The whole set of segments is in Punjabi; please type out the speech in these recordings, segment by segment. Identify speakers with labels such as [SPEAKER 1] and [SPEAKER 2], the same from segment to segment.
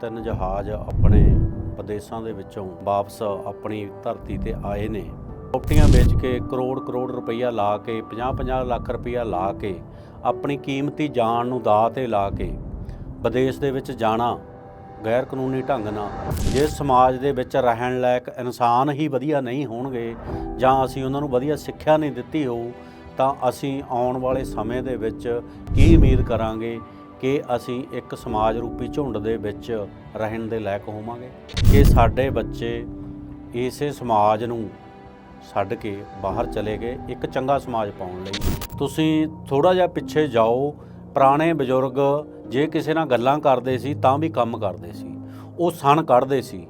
[SPEAKER 1] ਤਿੰਨ ਜਹਾਜ਼ ਆਪਣੇ ਵਿਦੇਸ਼ਾਂ ਦੇ ਵਿੱਚੋਂ ਵਾਪਸ ਆਪਣੀ ਧਰਤੀ ਤੇ ਆਏ ਨੇ। ਪ੍ਰੋਪਰਟੀਆਂ ਵੇਚ ਕੇ ਕਰੋੜ ਕਰੋੜ ਰੁਪਈਆ ਲਾ ਕੇ 50-50 ਲੱਖ ਰੁਪਈਆ ਲਾ ਕੇ, ਆਪਣੀ ਕੀਮਤੀ ਜਾਨ ਨੂੰ ਦਾਅ ਤੇ ਲਾ ਕੇ ਵਿਦੇਸ਼ ਦੇ ਵਿੱਚ ਜਾਣਾ ਗੈਰ ਕਾਨੂੰਨੀ ਢੰਗ ਨਾਲ। ਜੇ ਸਮਾਜ ਦੇ ਵਿੱਚ ਰਹਿਣ ਲਾਇਕ ਇਨਸਾਨ ਹੀ ਵਧੀਆ ਨਹੀਂ ਹੋਣਗੇ ਜਾਂ ਅਸੀਂ ਉਹਨਾਂ ਨੂੰ ਵਧੀਆ ਸਿੱਖਿਆ ਨਹੀਂ ਦਿੱਤੀ ਹੋਊ, ਤਾਂ ਅਸੀਂ ਆਉਣ ਵਾਲੇ ਸਮੇਂ ਦੇ ਵਿੱਚ ਕੀ ਉਮੀਦ ਕਰਾਂਗੇ? ਕਿ ਅਸੀਂ ਇੱਕ ਸਮਾਜ ਰੂਪੀ ਝੁੰਡ ਦੇ ਵਿੱਚ ਰਹਿਣ ਦੇ ਲਾਇਕ ਹੋਵਾਂਗੇ, ਕਿ ਸਾਡੇ ਬੱਚੇ ਇਸੇ ਸਮਾਜ ਨੂੰ ਛੱਡ ਕੇ ਬਾਹਰ ਚਲੇ ਗਏ, ਇੱਕ ਚੰਗਾ ਸਮਾਜ ਪਾਉਣ ਲਈ। ਤੁਸੀਂ ਥੋੜਾ ਜਿਹਾ ਪਿੱਛੇ ਜਾਓ, ਪੁਰਾਣੇ ਬਜ਼ੁਰਗ ਜੇ ਕਿਸੇ ਨਾਲ ਗੱਲਾਂ ਕਰਦੇ ਸੀ, ਤਾਂ ਵੀ ਕੰਮ ਕਰਦੇ ਸੀ। ਉਹ ਸਣ ਕੱਢਦੇ ਸੀ,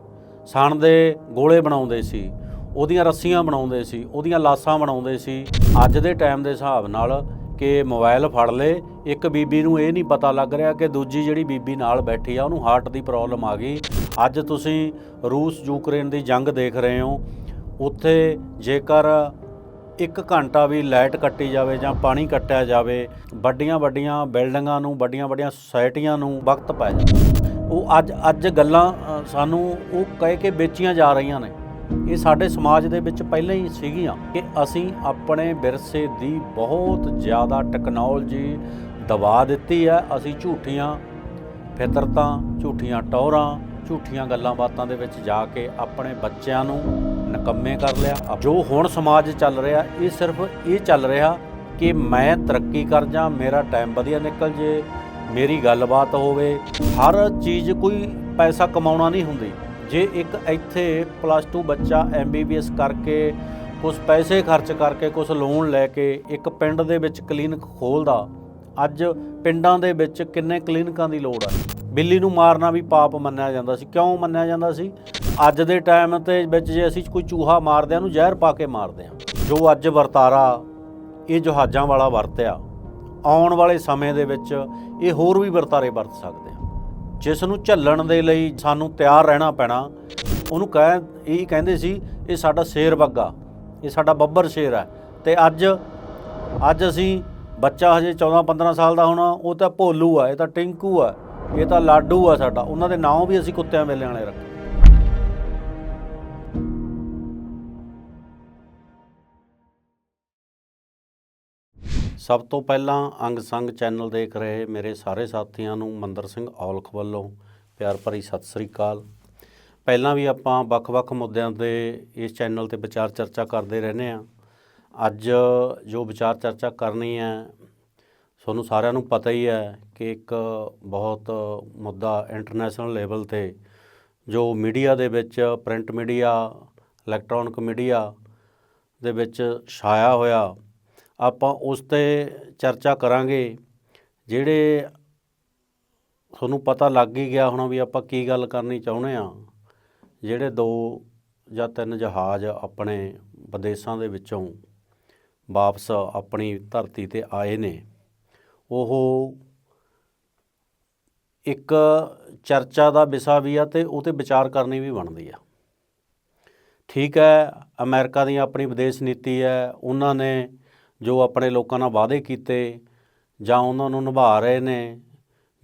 [SPEAKER 1] ਸਣ ਦੇ ਗੋਲੇ ਬਣਾਉਂਦੇ ਸੀ, ਉਹਦੀਆਂ ਰੱਸੀਆਂ ਬਣਾਉਂਦੇ ਸੀ, ਉਹਦੀਆਂ ਲਾਸਾਂ ਬਣਾਉਂਦੇ ਸੀ। ਅੱਜ ਦੇ ਟਾਈਮ ਦੇ ਹਿਸਾਬ ਨਾਲ ਕਿ ਮੋਬਾਈਲ ਫੜ ਲੇ ਇੱਕ ਬੀਬੀ ਨੂੰ ਇਹ ਨਹੀਂ ਪਤਾ ਲੱਗ ਰਿਹਾ ਕਿ ਦੂਜੀ ਜਿਹੜੀ ਬੀਬੀ ਨਾਲ ਬੈਠੀ ਆ, ਉਹਨੂੰ ਹਾਰਟ ਦੀ ਪ੍ਰੋਬਲਮ ਆ ਗਈ। ਅੱਜ ਤੁਸੀਂ ਰੂਸ ਯੂਕਰੇਨ ਦੀ ਜੰਗ ਦੇਖ ਰਹੇ ਹੋ। ਉੱਥੇ ਜੇਕਰ ਇੱਕ ਘੰਟਾ ਵੀ ਲਾਈਟ ਕੱਟੀ ਜਾਵੇ ਜਾਂ ਪਾਣੀ ਕੱਟਿਆ ਜਾਵੇ, ਵੱਡੀਆਂ ਵੱਡੀਆਂ ਬਿਲਡਿੰਗਾਂ ਨੂੰ, ਵੱਡੀਆਂ ਵੱਡੀਆਂ ਸੁਸਾਇਟੀਆਂ ਨੂੰ ਵਕਤ ਪੈ ਜਾਂਦਾ। ਉਹ ਅੱਜ ਅੱਜ ਗੱਲਾਂ ਸਾਨੂੰ ਉਹ ਕਹਿ ਕੇ ਵੇਚੀਆਂ ਜਾ ਰਹੀਆਂ ਨੇ। ਇਹ ਸਾਡੇ ਸਮਾਜ ਦੇ ਵਿੱਚ ਪਹਿਲਾਂ ਹੀ ਸੀਗੀਆਂ ਕਿ ਅਸੀਂ ਆਪਣੇ ਵਿਰਸੇ ਦੀ ਬਹੁਤ ਜ਼ਿਆਦਾ ਟੈਕਨੋਲੋਜੀ ਦਬਾ ਦਿੱਤੀ ਹੈ। ਅਸੀਂ ਝੂਠੀਆਂ ਫਿਤਰਤਾਂ, ਝੂਠੀਆਂ ਟੌਰਾਂ, ਝੂਠੀਆਂ ਗੱਲਾਂ ਬਾਤਾਂ ਦੇ ਵਿੱਚ ਜਾ ਕੇ ਆਪਣੇ ਬੱਚਿਆਂ ਨੂੰ ਨਕੰਮੇ ਕਰ ਲਿਆ। ਜੋ ਹੁਣ ਸਮਾਜ ਚੱਲ ਰਿਹਾ, ਇਹ ਸਿਰਫ ਇਹ ਚੱਲ ਰਿਹਾ ਕਿ ਮੈਂ ਤਰੱਕੀ ਕਰ ਜਾ ਮੇਰਾ ਟਾਈਮ ਵਧੀਆ ਨਿਕਲ ਜੇ, ਮੇਰੀ ਗੱਲਬਾਤ ਹੋਵੇ। ਹਰ ਚੀਜ਼ ਕੋਈ ਪੈਸਾ ਕਮਾਉਣਾ ਨਹੀਂ ਹੁੰਦੀ। ਜੇ ਇੱਕ ਇੱਥੇ ਪਲੱਸ 2 ਬੱਚਾ ਐਮਬੀਬੀਐਸ ਕਰਕੇ ਕੁਝ ਪੈਸੇ ਖਰਚ ਕਰਕੇ ਕੁਝ ਲੋਨ ਲੈ ਕੇ ਇੱਕ ਪਿੰਡ ਦੇ ਵਿੱਚ ਕਲੀਨਿਕ ਖੋਲਦਾ, ਅੱਜ ਪਿੰਡਾਂ ਦੇ ਵਿੱਚ ਕਿੰਨੇ ਕਲੀਨਿਕਾਂ ਦੀ ਲੋੜ ਆ? ਬਿੱਲੀ ਨੂੰ ਮਾਰਨਾ ਵੀ ਪਾਪ ਮੰਨਿਆ ਜਾਂਦਾ ਸੀ। ਕਿਉਂ ਮੰਨਿਆ ਜਾਂਦਾ ਸੀ? ਅੱਜ ਦੇ ਟਾਈਮ ਤੇ ਵਿੱਚ ਜੇ ਅਸੀਂ ਕੋਈ ਚੂਹਾ ਮਾਰਦੇ ਹਾਂ, ਉਹਨੂੰ ਜ਼ਹਿਰ ਪਾ ਕੇ ਮਾਰਦੇ ਹਾਂ। ਜੋ ਅੱਜ ਵਰਤਾਰਾ, ਇਹ ਜਹਾਜ਼ਾਂ ਵਾਲਾ ਵਰਤਿਆ, ਆਉਣ ਵਾਲੇ ਸਮੇਂ ਦੇ ਵਿੱਚ ਇਹ ਹੋਰ ਵੀ ਵਰਤਾਰੇ ਵਰਤ ਸਕਦੇ ਜਿਸ ਨੂੰ ਝੱਲਣ ਦੇ ਲਈ ਸਾਨੂੰ ਤਿਆਰ ਰਹਿਣਾ ਪੈਣਾ, ਉਹਨੂੰ ਕਹਿ, ਇਹ ਕਹਿੰਦੇ ਸੀ, ਇਹ ਸਾਡਾ ਸ਼ੇਰ ਬੱਗਾ, ਇਹ ਸਾਡਾ ਬੱਬਰ ਸ਼ੇਰ ਹੈ। ਤੇ ਅੱਜ ਅੱਜ ਅਸੀਂ ਬੱਚਾ ਹਜੇ 14 15 ਸਾਲ ਦਾ ਹੋਣਾ, ਉਹ ਤਾਂ ਭੋਲੂ ਆ, ਇਹ ਤਾਂ ਟਿੰਕੂ ਆ, ਇਹ ਤਾਂ ਲਾਡੂ ਆ ਸਾਡਾ, ਉਹਨਾਂ ਦੇ ਨਾਂ ਵੀ ਅਸੀਂ ਕੁੱਤਿਆਂ ਵੇਲੇ ਵਾਲੇ ਰੱਖੇ। ਸਭ ਤੋਂ ਪਹਿਲਾਂ ਅੰਗ ਸੰਗ ਚੈਨਲ ਦੇਖ ਰਹੇ ਮੇਰੇ ਸਾਰੇ ਸਾਥੀਆਂ ਨੂੰ ਮੰਦਰ ਸਿੰਘ ਔਲਖ ਵੱਲੋਂ ਪਿਆਰ ਭਰੀ ਸਤਿ ਸ੍ਰੀ ਅਕਾਲ। ਪਹਿਲਾਂ ਵੀ ਆਪਾਂ ਵੱਖ-ਵੱਖ ਮੁੱਦਿਆਂ ਤੇ ਇਸ ਚੈਨਲ ਤੇ ਵਿਚਾਰ ਚਰਚਾ ਕਰਦੇ ਰਹਿੰਦੇ ਆ ਅੱਜ ਜੋ ਵਿਚਾਰ ਚਰਚਾ ਕਰਨੀ ਹੈ, ਤੁਹਾਨੂੰ ਸਾਰਿਆਂ ਨੂੰ ਪਤਾ ਹੀ ਹੈ ਕਿ ਇੱਕ ਬਹੁਤ ਮੁੱਦਾ ਇੰਟਰਨੈਸ਼ਨਲ ਲੈਵਲ ਤੇ ਜੋ ਮੀਡੀਆ ਦੇ ਵਿੱਚ ਪ੍ਰਿੰਟ ਮੀਡੀਆ ਇਲੈਕਟ੍ਰੋਨਿਕ ਮੀਡੀਆ ਦੇ ਵਿੱਚ ਛਾਇਆ ਹੋਇਆ ਆਪਾਂ ਉਸ ਤੇ ਚਰਚਾ ਕਰਾਂਗੇ, ਜਿਹੜੇ ਤੁਹਾਨੂੰ ਪਤਾ ਲੱਗ ਹੀ ਗਿਆ ਹੋਣਾ ਵੀ ਆਪਾਂ ਕੀ ਗੱਲ ਕਰਨੀ ਚਾਹੁੰਦੇ ਆ ਜਿਹੜੇ ਦੋ ਜਾਂ ਤਿੰਨ ਜਹਾਜ਼ ਆਪਣੇ ਵਿਦੇਸ਼ਾਂ ਦੇ ਵਿੱਚੋਂ ਵਾਪਸ ਆਪਣੀ ਧਰਤੀ ਤੇ ਆਏ ਨੇ, ਉਹ ਇੱਕ ਚਰਚਾ ਦਾ ਵਿਸ਼ਾ ਵੀ ਆ ਤੇ ਉਹ ਤੇ ਵਿਚਾਰ ਕਰਨੀ ਵੀ ਬਣਦੀ ਆ। ਠੀਕ ਹੈ, ਅਮਰੀਕਾ ਦੀ ਆਪਣੀ ਵਿਦੇਸ਼ ਨੀਤੀ ਹੈ, ਉਹਨਾਂ ਨੇ ਜੋ ਆਪਣੇ ਲੋਕਾਂ ਨਾਲ ਵਾਅਦੇ ਕੀਤੇ ਜਾਂ ਉਹਨਾਂ ਨੂੰ ਨਿਭਾ ਰਹੇ ਨੇ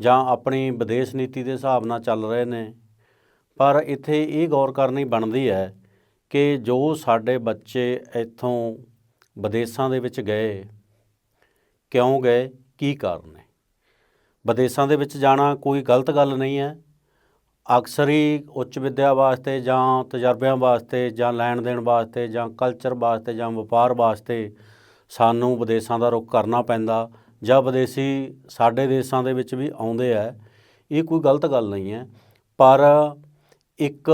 [SPEAKER 1] ਜਾਂ ਆਪਣੀ ਵਿਦੇਸ਼ ਨੀਤੀ ਦੇ ਹਿਸਾਬ ਨਾਲ ਚੱਲ ਰਹੇ ਨੇ, ਪਰ ਇੱਥੇ ਇਹ ਗੌਰ ਕਰਨੀ ਬਣਦੀ ਹੈ ਕਿ ਜੋ ਸਾਡੇ ਬੱਚੇ ਇੱਥੋਂ ਵਿਦੇਸ਼ਾਂ ਦੇ ਵਿੱਚ ਗਏ, ਕਿਉਂ ਗਏ, ਕੀ ਕਾਰਨ ਨੇ? ਵਿਦੇਸ਼ਾਂ ਦੇ ਵਿੱਚ ਜਾਣਾ ਕੋਈ ਗਲਤ ਗੱਲ ਨਹੀਂ ਹੈ। ਅਕਸਰ ਹੀ ਉੱਚ ਵਿੱਦਿਆ ਵਾਸਤੇ ਜਾਂ ਤਜਰਬਿਆਂ ਵਾਸਤੇ ਜਾਂ ਲੈਣ ਦੇਣ ਵਾਸਤੇ ਜਾਂ ਕਲਚਰ ਵਾਸਤੇ ਜਾਂ ਵਪਾਰ ਵਾਸਤੇ ਸਾਨੂੰ ਵਿਦੇਸ਼ਾਂ ਦਾ ਰੁਖ ਕਰਨਾ ਪੈਂਦਾ ਜਾਂ ਵਿਦੇਸ਼ੀ ਸਾਡੇ ਦੇਸ਼ਾਂ ਦੇ ਵਿੱਚ ਵੀ ਆਉਂਦੇ ਆ, ਇਹ ਕੋਈ ਗਲਤ ਗੱਲ ਨਹੀਂ ਹੈ। ਪਰ ਇੱਕ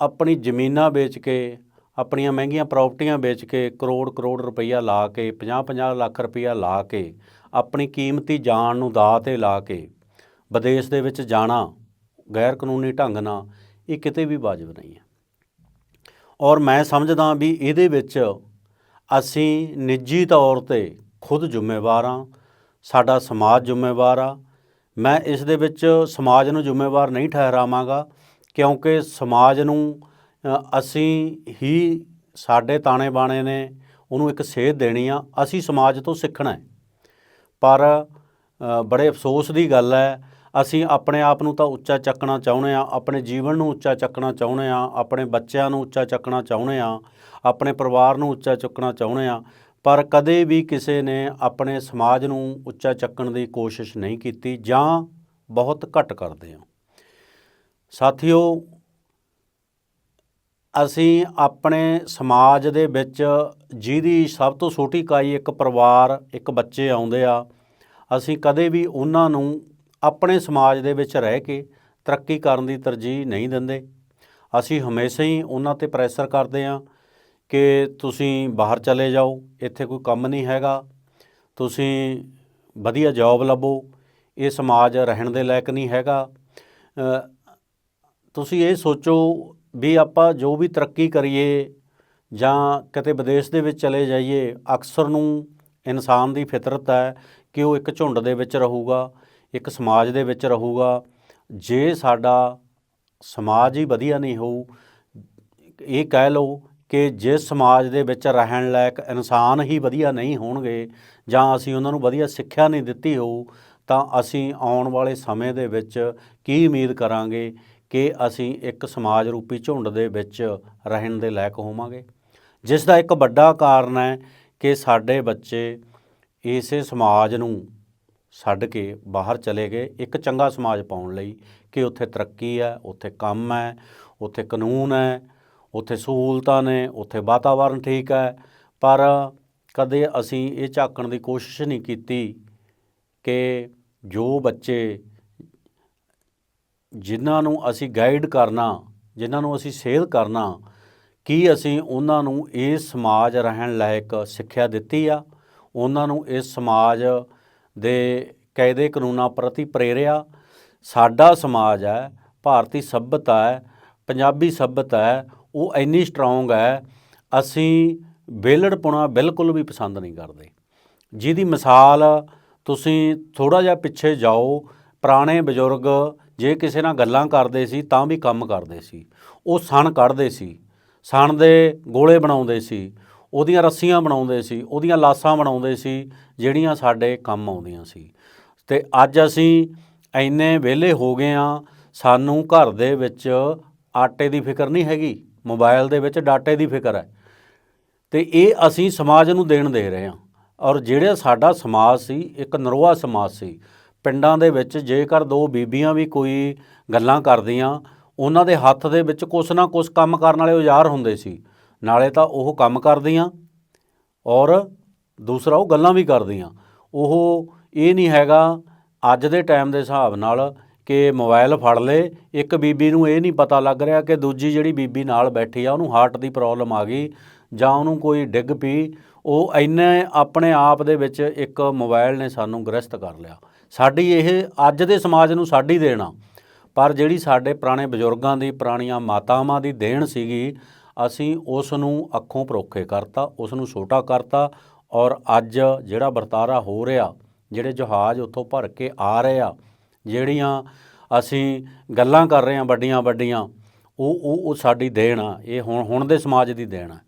[SPEAKER 1] ਆਪਣੀ ਜ਼ਮੀਨਾਂ ਵੇਚ ਕੇ, ਆਪਣੀਆਂ ਮਹਿੰਗੀਆਂ ਪ੍ਰਾਪਰਟੀਆਂ ਵੇਚ ਕੇ ਕਰੋੜ ਕਰੋੜ ਰੁਪਈਆ ਲਾ ਕੇ 50-50 ਲੱਖ ਰੁਪਈਆ ਲਾ ਕੇ, ਆਪਣੀ ਕੀਮਤੀ ਜਾਨ ਨੂੰ ਦਾ ਤੇ ਲਾ ਕੇ, ਵਿਦੇਸ਼ ਦੇ ਵਿੱਚ ਜਾਣਾ ਗੈਰ ਕਾਨੂੰਨੀ ਢੰਗ ਨਾਲ, ਇਹ ਕਿਤੇ ਵੀ ਵਾਜਬ ਨਹੀਂ ਹੈ। ਔਰ ਮੈਂ ਸਮਝਦਾ ਵੀ ਇਹਦੇ ਵਿੱਚ ਅਸੀਂ ਨਿੱਜੀ ਤੌਰ ਤੇ ਖੁਦ ਜ਼ਿੰਮੇਵਾਰ ਹਾਂ, ਸਾਡਾ ਸਮਾਜ ਜ਼ਿੰਮੇਵਾਰ ਆ। ਮੈਂ ਇਸ ਦੇ ਵਿੱਚ ਸਮਾਜ ਨੂੰ ਜ਼ਿੰਮੇਵਾਰ ਨਹੀਂ ਠਹਿਰਾਵਾਂਗਾ ਕਿਉਂਕਿ ਸਮਾਜ ਨੂੰ ਅਸੀਂ ਹੀ ਸਾਡੇ ਤਾਣੇ ਬਾਣੇ ਨੇ, ਉਹਨੂੰ ਇੱਕ ਸੇਧ ਦੇਣੀ ਆ। ਅਸੀਂ ਸਮਾਜ ਤੋਂ ਸਿੱਖਣਾ ਹੈ। ਪਰ ਬੜੇ ਅਫਸੋਸ ਦੀ ਗੱਲ ਹੈ ਅਸੀਂ ਆਪਣੇ ਆਪ ਨੂੰ ਤਾਂ ਉੱਚਾ ਚੱਕਣਾ ਚਾਹੁੰਦੇ ਆ ਆਪਣੇ ਜੀਵਨ ਨੂੰ ਉੱਚਾ ਚੱਕਣਾ ਚਾਹੁੰਦੇ ਆ ਆਪਣੇ ਬੱਚਿਆਂ ਨੂੰ ਉੱਚਾ ਚੱਕਣਾ ਚਾਹੁੰਦੇ ਆ ਆਪਣੇ ਪਰਿਵਾਰ ਨੂੰ ਉੱਚਾ ਚੁੱਕਣਾ ਚਾਹੁੰਦੇ ਆ ਪਰ ਕਦੇ ਵੀ ਕਿਸੇ ਨੇ ਆਪਣੇ ਸਮਾਜ ਨੂੰ ਉੱਚਾ ਚੱਕਣ ਦੀ ਕੋਸ਼ਿਸ਼ ਨਹੀਂ ਕੀਤੀ ਜਾਂ ਬਹੁਤ ਘੱਟ ਕਰਦੇ ਆ ਸਾਥੀਓ, ਅਸੀਂ ਆਪਣੇ ਸਮਾਜ ਦੇ ਵਿੱਚ ਜਿਹਦੀ ਸਭ ਤੋਂ ਛੋਟੀ ਇਕਾਈ ਇੱਕ ਪਰਿਵਾਰ, ਇੱਕ ਬੱਚੇ ਆਉਂਦੇ ਆ, ਅਸੀਂ ਕਦੇ ਵੀ ਉਹਨਾਂ ਨੂੰ ਆਪਣੇ ਸਮਾਜ ਦੇ ਵਿੱਚ ਰਹਿ ਕੇ ਤਰੱਕੀ ਕਰਨ ਦੀ ਤਰਜੀਹ ਨਹੀਂ ਦਿੰਦੇ। ਅਸੀਂ ਹਮੇਸ਼ਾ ਹੀ ਉਹਨਾਂ ਤੇ ਪ੍ਰੈਸ਼ਰ ਕਰਦੇ ਆ ਕਿ ਤੁਸੀਂ ਬਾਹਰ ਚਲੇ ਜਾਓ, ਇੱਥੇ ਕੋਈ ਕੰਮ ਨਹੀਂ ਹੈਗਾ, ਤੁਸੀਂ ਵਧੀਆ ਜੌਬ ਲੱਭੋ, ਇਹ ਸਮਾਜ ਰਹਿਣ ਦੇ ਲਾਇਕ ਨਹੀਂ ਹੈਗਾ। ਤੁਸੀਂ ਇਹ ਸੋਚੋ ਵੀ ਆਪਾਂ ਜੋ ਵੀ ਤਰੱਕੀ ਕਰੀਏ ਜਾਂ ਕਿਤੇ ਵਿਦੇਸ਼ ਦੇ ਵਿੱਚ ਚਲੇ ਜਾਈਏ, ਅਕਸਰ ਨੂੰ ਇਨਸਾਨ ਦੀ ਫਿਤਰਤ ਹੈ ਕਿ ਉਹ ਇੱਕ ਝੁੰਡ ਦੇ ਵਿੱਚ ਰਹੂਗਾ। ਇੱਕ ਸਮਾਜ ਦੇ ਵਿੱਚ ਰਹੂਗਾ। ਜੇ ਸਾਡਾ ਸਮਾਜ ਹੀ ਵਧੀਆ ਨਹੀਂ ਹੋਊ, ਇਹ ਕਹਿ ਲਓ ਕਿ ਜਿਸ ਸਮਾਜ ਦੇ ਵਿੱਚ ਰਹਿਣ ਲਾਇਕ ਇਨਸਾਨ ਹੀ ਵਧੀਆ ਨਹੀਂ ਹੋਣਗੇ ਜਾਂ ਅਸੀਂ ਉਹਨਾਂ ਨੂੰ ਵਧੀਆ ਸਿੱਖਿਆ ਨਹੀਂ ਦਿੱਤੀ ਹੋਊ, ਤਾਂ ਅਸੀਂ ਆਉਣ ਵਾਲੇ ਸਮੇਂ ਦੇ ਵਿੱਚ ਕੀ ਉਮੀਦ ਕਰਾਂਗੇ ਕਿ ਅਸੀਂ ਇੱਕ ਸਮਾਜ ਰੂਪੀ ਝੁੰਡ ਦੇ ਵਿੱਚ ਰਹਿਣ ਦੇ ਲਾਇਕ ਹੋਵਾਂਗੇ। ਜਿਸ ਦਾ ਇੱਕ ਵੱਡਾ ਕਾਰਨ ਹੈ ਕਿ ਸਾਡੇ ਬੱਚੇ ਇਸੇ ਸਮਾਜ ਨੂੰ ਛੱਡ ਕੇ ਬਾਹਰ ਚਲੇ ਗਏ, ਇੱਕ ਚੰਗਾ ਸਮਾਜ ਪਾਉਣ ਲਈ ਕਿ ਉੱਥੇ ਤਰੱਕੀ ਹੈ, ਉੱਥੇ ਕੰਮ ਹੈ, ਉੱਥੇ ਕਾਨੂੰਨ ਹੈ, ਉੱਥੇ ਸਹੂਲਤਾਂ ਨੇ, ਉੱਥੇ ਵਾਤਾਵਰਣ ਠੀਕ ਹੈ। ਪਰ ਕਦੇ ਅਸੀਂ ਇਹ ਝਾਕਣ ਦੀ ਕੋਸ਼ਿਸ਼ ਨਹੀਂ ਕੀਤੀ ਕਿ ਜੋ ਬੱਚੇ ਜਿਨ੍ਹਾਂ ਨੂੰ ਅਸੀਂ ਗਾਈਡ ਕਰਨਾ, ਜਿਨ੍ਹਾਂ ਨੂੰ ਅਸੀਂ ਸੇਧ ਕਰਨਾ, ਕੀ ਅਸੀਂ ਉਹਨਾਂ ਨੂੰ ਇਹ ਸਮਾਜ ਰਹਿਣ ਲਾਇਕ ਸਿੱਖਿਆ ਦਿੱਤੀ ਆ? ਉਹਨਾਂ ਨੂੰ ਇਹ ਸਮਾਜ ਦੇ ਕਾਇਦੇ ਕਾਨੂੰਨਾਂ ਪ੍ਰਤੀ ਪ੍ਰੇਰਿਆ ਸਾਡਾ ਸਮਾਜ ਹੈ, ਭਾਰਤੀ ਸੱਭਿਅਤਾ ਹੈ, ਪੰਜਾਬੀ ਸੱਭਿਅਤਾ ਹੈ, ਉਹ ਇੰਨੀ ਸਟਰੋਂਗ ਹੈ, ਅਸੀਂ ਵਿਹਲੜਪੁਣਾ ਬਿਲਕੁਲ ਵੀ ਪਸੰਦ ਨਹੀਂ ਕਰਦੇ। ਜਿਹਦੀ ਮਿਸਾਲ ਤੁਸੀਂ ਥੋੜਾ ਜਿਹਾ ਪਿੱਛੇ ਜਾਓ, ਪੁਰਾਣੇ ਬਜ਼ੁਰਗ ਜੇ ਕਿਸੇ ਨਾਲ ਗੱਲਾਂ ਕਰਦੇ ਸੀ ਤਾਂ ਵੀ ਕੰਮ ਕਰਦੇ ਸੀ। ਉਹ ਸਣ ਕੱਢਦੇ ਸੀ, ਸਣ ਦੇ ਗੋਲੇ ਬਣਾਉਂਦੇ ਸੀ, ਉਹਦੀਆਂ ਰੱਸੀਆਂ ਬਣਾਉਂਦੇ ਸੀ, ਉਹਦੀਆਂ ਲਾਸਾਂ ਬਣਾਉਂਦੇ ਸੀ ਜਿਹੜੀਆਂ ਸਾਡੇ ਕੰਮ ਆਉਂਦੀਆਂ ਸੀ। ਤੇ ਅੱਜ ਅਸੀਂ ਇੰਨੇ ਵਿਹਲੇ ਹੋ ਗਏ ਆ ਸਾਨੂੰ ਘਰ ਦੇ ਵਿੱਚ ਆਟੇ ਦੀ ਫਿਕਰ ਨਹੀਂ ਹੈਗੀ ਮੋਬਾਈਲ ਦੇ ਵਿੱਚ ਡਾਟੇ ਦੀ ਫਿਕਰ ਹੈ। ਤੇ ਇਹ ਅਸੀਂ ਸਮਾਜ ਨੂੰ ਦੇਣ ਦੇ ਰਹੇ ਹਾਂ। ਔਰ ਜਿਹੜਾ ਸਾਡਾ ਸਮਾਜ ਸੀ, ਇੱਕ ਨਰੋਆ ਸਮਾਜ ਸੀ, ਪਿੰਡਾਂ ਦੇ ਵਿੱਚ ਜੇਕਰ ਦੋ ਬੀਬੀਆਂ ਵੀ ਕੋਈ ਗੱਲਾਂ ਕਰਦੀਆਂ, ਉਹਨਾਂ ਦੇ ਹੱਥ ਦੇ ਵਿੱਚ ਕੁਛ ਨਾ ਕੁਛ ਕੰਮ ਕਰਨ ਵਾਲੇ ਔਜ਼ਾਰ ਹੁੰਦੇ ਸੀ। ਨਾਲੇ ਤਾਂ ਉਹ ਕੰਮ ਕਰਦੀਆਂ। ਔਰ ਦੂਸਰਾ ਉਹ ਗੱਲਾਂ ਵੀ ਕਰਦੀਆਂ। ਉਹ ਇਹ ਨਹੀਂ ਹੈਗਾ ਅੱਜ ਦੇ ਟਾਈਮ ਦੇ ਹਿਸਾਬ ਨਾਲ ਕਿ ਮੋਬਾਈਲ ਫੜ ਲੇ, ਇੱਕ ਬੀਬੀ ਨੂੰ ਇਹ ਨਹੀਂ ਪਤਾ ਲੱਗ ਰਿਹਾ ਕਿ ਦੂਜੀ ਜਿਹੜੀ ਬੀਬੀ ਨਾਲ ਬੈਠੀ ਆ, ਉਹਨੂੰ ਹਾਰਟ ਦੀ ਪ੍ਰੋਬਲਮ ਆ ਗਈ ਜਾਂ ਉਹਨੂੰ ਕੋਈ ਡਿੱਗ ਪਈ। ਉਹ ਇੰਨੇ ਆਪਣੇ ਆਪ ਦੇ ਵਿੱਚ ਇੱਕ ਮੋਬਾਈਲ ਨੇ ਸਾਨੂੰ ਗ੍ਰਸਤ ਕਰ ਲਿਆ। ਸਾਡੀ ਇਹ ਅੱਜ ਦੇ ਸਮਾਜ ਨੂੰ ਸਾਡੀ ਦੇਣਾ ਪਰ ਜਿਹੜੀ ਸਾਡੇ ਪੁਰਾਣੇ ਬਜ਼ੁਰਗਾਂ ਦੀ, ਪੁਰਾਣੀਆਂ ਮਾਤਾਵਾਂ ਦੀ ਦੇਣ ਸੀਗੀ, ਅਸੀਂ ਉਸ ਨੂੰ ਅੱਖੋਂ ਪਰੋਖੇ ਕਰਤਾ ਉਸ ਨੂੰ ਛੋਟਾ ਕਰਤਾ ਔਰ ਅੱਜ ਜਿਹੜਾ ਵਰਤਾਰਾ ਹੋ ਰਿਹਾ, ਜਿਹੜੇ ਜਹਾਜ਼ ਉੱਥੋਂ ਭਰ ਕੇ ਆ ਰਹੇ ਆ, ਜਿਹੜੀਆਂ ਅਸੀਂ ਗੱਲਾਂ ਕਰ ਰਹੇ ਹਾਂ ਵੱਡੀਆਂ ਵੱਡੀਆਂ, ਉਹ ਉਹ ਉਹ ਸਾਡੀ ਦੇਣ ਆ, ਇਹ ਹੁਣ ਹੁਣ ਦੇ ਸਮਾਜ ਦੀ ਦੇਣ ਆ।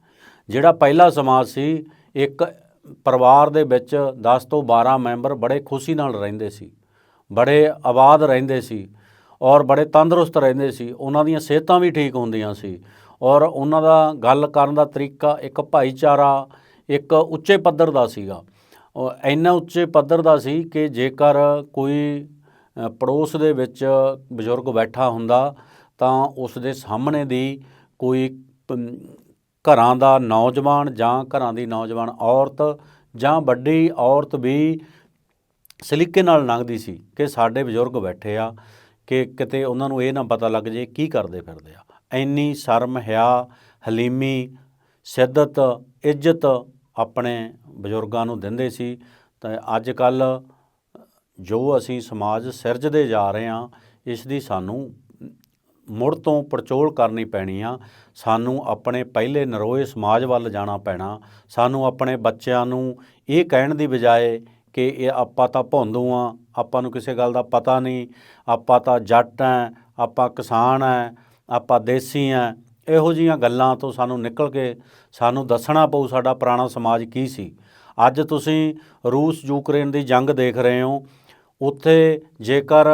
[SPEAKER 1] ਜਿਹੜਾ ਪਹਿਲਾ ਸਮਾਜ ਸੀ, ਇੱਕ ਪਰਿਵਾਰ ਦੇ ਵਿੱਚ 10 ਤੋਂ 12 ਮੈਂਬਰ ਬੜੇ ਖੁਸ਼ੀ ਨਾਲ ਰਹਿੰਦੇ ਸੀ, ਬੜੇ ਆਬਾਦ ਰਹਿੰਦੇ ਸੀ ਔਰ ਬੜੇ ਤੰਦਰੁਸਤ ਰਹਿੰਦੇ ਸੀ, ਉਹਨਾਂ ਦੀਆਂ ਸਿਹਤਾਂ ਵੀ ਠੀਕ ਹੁੰਦੀਆਂ ਸੀ ਔਰ ਉਹਨਾਂ ਦਾ ਗੱਲ ਕਰਨ ਦਾ ਤਰੀਕਾ ਇੱਕ ਭਾਈਚਾਰਾ ਇੱਕ ਉੱਚੇ ਪੱਧਰ ਦਾ ਸੀਗਾ। ਇੰਨਾ ਉੱਚੇ ਪੱਧਰ ਦਾ ਸੀ ਕਿ ਜੇਕਰ ਕੋਈ ਪੜੋਸ ਦੇ ਵਿੱਚ ਬਜ਼ੁਰਗ ਬੈਠਾ ਹੁੰਦਾ, ਤਾਂ ਉਸ ਦੇ ਸਾਹਮਣੇ ਦੀ ਕੋਈ ਘਰਾਂ ਦਾ ਨੌਜਵਾਨ ਜਾਂ ਘਰਾਂ ਦੀ ਨੌਜਵਾਨ ਔਰਤ ਜਾਂ ਵੱਡੀ ਔਰਤ ਵੀ ਸਲੀਕੇ ਨਾਲ ਲੰਘਦੀ ਸੀ ਕਿ ਸਾਡੇ ਬਜ਼ੁਰਗ ਬੈਠੇ ਆ, ਕਿ ਕਿਤੇ ਉਹਨਾਂ ਨੂੰ ਇਹ ਨਾ ਪਤਾ ਲੱਗ ਜੇ ਕੀ ਕਰਦੇ ਫਿਰਦੇ ਆ। ਇੰਨੀ ਸ਼ਰਮ ਹਿਆ ਹਲੀਮੀ ਸ਼ਿੱਦਤ ਇੱਜ਼ਤ ਆਪਣੇ ਬਜ਼ੁਰਗਾਂ ਨੂੰ ਦਿੰਦੇ ਸੀ। ਤਾਂ ਅੱਜ ਕੱਲ ਜੋ ਅਸੀਂ ਸਮਾਜ ਸਿਰਜਦੇ ਜਾ ਰਹੇ ਹਾਂ, ਇਸ ਦੀ ਸਾਨੂੰ ਮੁੜ ਤੋਂ ਪੜਚੋਲ ਕਰਨੀ ਪੈਣੀ ਆ। ਸਾਨੂੰ ਆਪਣੇ ਪਹਿਲੇ ਨਰੋਏ ਸਮਾਜ ਵੱਲ ਜਾਣਾ ਪੈਣਾ। ਸਾਨੂੰ ਆਪਣੇ ਬੱਚਿਆਂ ਨੂੰ ਇਹ ਕਹਿਣ ਦੀ ਬਜਾਏ ਕਿ ਇਹ ਆਪਾਂ ਤਾਂ ਭੌਂਦੂ ਆ, ਆਪਾਂ ਨੂੰ ਕਿਸੇ ਗੱਲ ਦਾ ਪਤਾ ਨਹੀਂ, ਆਪਾਂ ਤਾਂ ਜੱਟ ਆ ਆਪਾਂ ਕਿਸਾਨ ਆ ਆਪਾਂ ਦੇਸੀ ਆ ਇਹੋ ਜੀਆਂ ਗੱਲਾਂ ਤੋਂ ਸਾਨੂੰ ਨਿਕਲ ਕੇ ਸਾਨੂੰ ਦੱਸਣਾ ਪਊ ਸਾਡਾ ਪੁਰਾਣਾ ਸਮਾਜ ਕੀ ਸੀ। ਅੱਜ ਤੁਸੀਂ ਰੂਸ, ਯੂਕਰੇਨ ਦੀ ਜੰਗ ਦੇਖ ਰਹੇ ਹੋ। ਉੱਥੇ ਜੇਕਰ